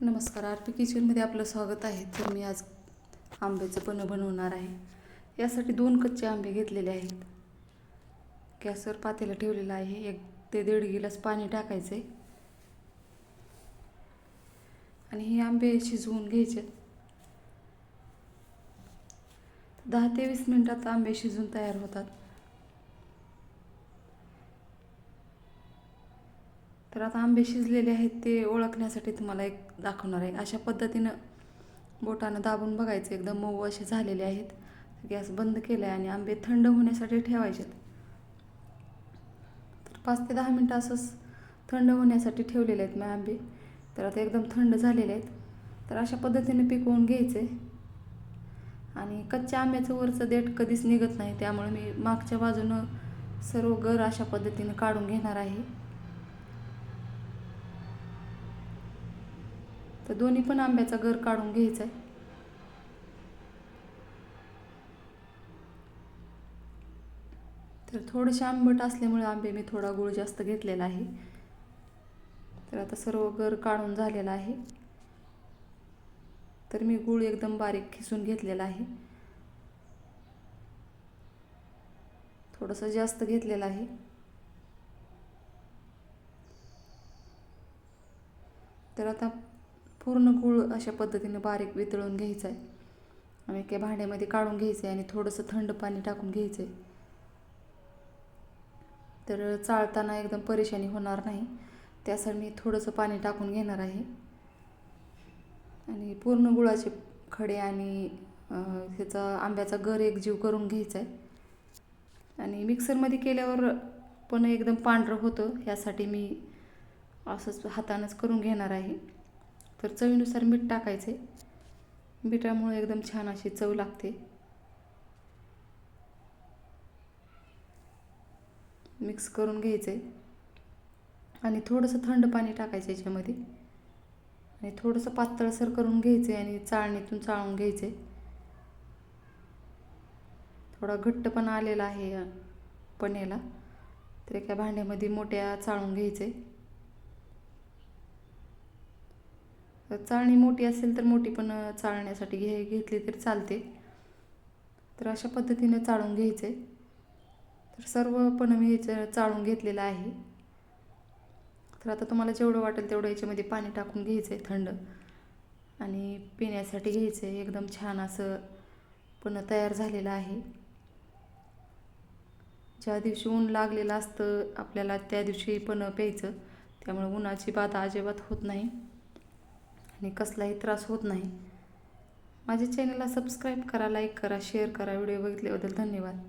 नमस्कार R P किचनमध्ये आपलं स्वागत आहे. तर मी आज आंब्याचं पन्ह बनवणार आहे. यासाठी दोन कच्चे आंबे घेतलेले आहेत. गॅसवर पातेला ठेवलेलं आहे. एक ते दीड गिलास पाणी टाकायचं आहे आणि हे आंबे शिजवून घ्यायचे. दहा ते वीस मिनटात आंबे शिजून तयार होतात. तर आता आंबे शिजलेले आहेत ते ओळखण्यासाठी तुम्हाला एक दाखवणार आहे. अशा पद्धतीनं बोटानं दाबून बघायचं. एकदम मऊ असे झालेले आहेत. गॅस बंद केला आहे आणि आंबे थंड होण्यासाठी ठेवायचे तर पाच ते दहा मिनटं असंच थंड होण्यासाठी ठेवलेले आहेत मग आंबे. तर आता एकदम थंड झालेले आहेत. तर अशा पद्धतीने पिकवून घ्यायचे. आणि कच्च्या आंब्याचं वरचं देठ कधीच निघत नाही. त्यामुळे मी मागच्या बाजूनं सर्व गर अशा पद्धतीनं काढून घेणार आहे. तर दोन्ही पण आंब्याचा गर काढून घ्यायचा आहे तर थोडेसे आंबट असल्यामुळे आंबे मी थोडा गुळ जास्त घेतलेला आहे. तर आता सर्व गर काढून झालेला आहे. तर मी गुळ एकदम बारीक खिसून घेतलेला आहे. थोडंसं जास्त घेतलेलं आहे. तर आता पूर्ण गूळ अशा पद्धतीने बारीक वितळून घ्यायचा आहे आणि एका भांड्यामध्ये काढून घ्यायचं आहे आणि थोडंसं थंड पाणी टाकून घ्यायचं आहे तर चाळताना एकदम परेशानी होणार नाही. त्यासाठी मी थोडंसं पाणी टाकून घेणार आहे. आणि पूर्ण गुळाचे खडे आणि ह्याचा आंब्याचा गर एक जीव करून घ्यायचा आहे आणि मिक्सरमध्ये केल्यावर पण एकदम पांढरं होतं. ह्यासाठी मी असंच हातानंच करून घेणार आहे. तर चवीनुसार मीठ टाकायचे. मिठामुळे एकदम छान अशी चव लागते. मिक्स करून घ्यायचे. आणि थोडंसं थंड पाणी टाकायचं याच्यामध्ये. आणि थोडंसं पातळसर करून घ्यायचे आणि चाळणीतून चाळून घ्यायचे. थोडा घट्टपणा आलेला आहे पण पण्याला तर एका भांड्यामध्ये मोठ्या चाळून घ्यायचे. चाळणी मोठी असेल तर मोठी पण चाळण्यासाठी घे घेतली तरी चालते. तर अशा पद्धतीने चाळून घ्यायचे तर सर्व पण मी चाळून घेतलेलं आहे. तर आता तुम्हाला जेवढं वाटेल तेवढं याच्यामध्ये पाणी टाकून घ्यायचं आहे थंड. आणि पिण्यासाठी घ्यायचं आहे एकदम छान असं पण तयार झालेलं आहे. ज्या दिवशी ऊन लागलेलं असतं आपल्याला त्या दिवशी पण प्यायचं. त्यामुळे उन्हाची बाधा अजिबात होत नाही. आणि कसलाही त्रास होत नाही. माझ्या चॅनलला सबस्क्राईब करा लाईक करा शेअर करा. व्हिडिओ बघितल्याबद्दल धन्यवाद.